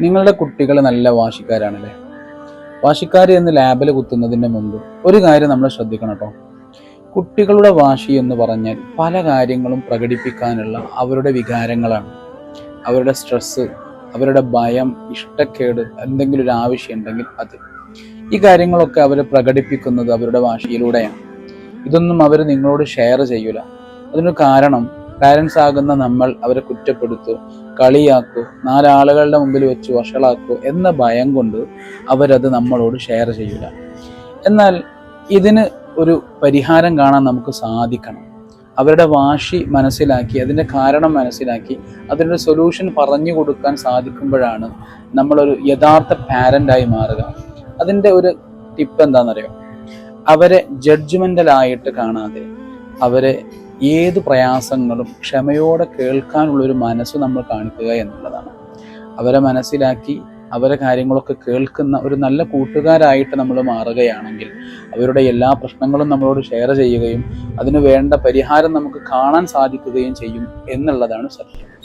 നിങ്ങളുടെ കുട്ടികൾ നല്ല വാശിക്കാരാണല്ലേ? വാശിക്കാർ എന്ന് ലാബിൽ കുത്തുന്നതിന് മുമ്പ് ഒരു കാര്യം നമ്മൾ ശ്രദ്ധിക്കണം കേട്ടോ. കുട്ടികളുടെ വാശി എന്ന് പറഞ്ഞാൽ പല കാര്യങ്ങളും പ്രകടിപ്പിക്കാനുള്ള അവരുടെ വികാരങ്ങളാണ്. അവരുടെ സ്ട്രെസ്സ് അവരുടെ ഭയം ഇഷ്ടക്കേട് എന്തെങ്കിലും ഒരു ആവശ്യം ഉണ്ടെങ്കിൽ അത്. ഈ കാര്യങ്ങളൊക്കെ അവർ പ്രകടിപ്പിക്കുന്നത് അവരുടെ വാശിയിലൂടെയാണ്. ഇതൊന്നും അവർ നിങ്ങളോട് ഷെയർ ചെയ്യൂല. അതിനൊരു കാരണം പാരൻസ് ആകുന്ന നമ്മൾ അവരെ കുറ്റപ്പെടുത്തു കളിയാക്കൂ നാലാളുകളുടെ മുമ്പിൽ വെച്ച് വഷളാക്കൂ എന്ന ഭയം കൊണ്ട് അവരത് നമ്മളോട് ഷെയർ ചെയ്യില്ല എന്നാൽ ഇതിന് ഒരു പരിഹാരം കാണാൻ നമുക്ക് സാധിക്കണം. അവരുടെ വാശി മനസ്സിലാക്കി അതിന്റെ കാരണം മനസ്സിലാക്കി അതിനൊരു സൊല്യൂഷൻ പറഞ്ഞു കൊടുക്കാൻ സാധിക്കുമ്പോഴാണ് നമ്മളൊരു യഥാർത്ഥ പാരന്റായി മാറുക. അതിന്റെ ഒരു ടിപ്പ് എന്താണെന്നറിയോ? അവരെ ജഡ്ജ്മെന്റലായിട്ട് കാണാതെ അവരെ ഏത് പ്രയാസങ്ങളും ക്ഷമയോടെ കേൾക്കാനുള്ള ഒരു മനസ്സ് നമ്മൾ കാണിക്കുക എന്നുള്ളതാണ്. അവരെ മനസ്സിലാക്കി അവരെ കാര്യങ്ങളൊക്കെ കേൾക്കുന്ന ഒരു നല്ല കൂട്ടുകാരായിട്ട് നമ്മൾ മാറുകയാണെങ്കിൽ അവരുടെ എല്ലാ പ്രശ്നങ്ങളും നമ്മളോട് ഷെയർ ചെയ്യുകയും അതിന് വേണ്ട പരിഹാരം നമുക്ക് കാണാൻ സാധിക്കുകയും ചെയ്യും എന്നുള്ളതാണ് സത്യം.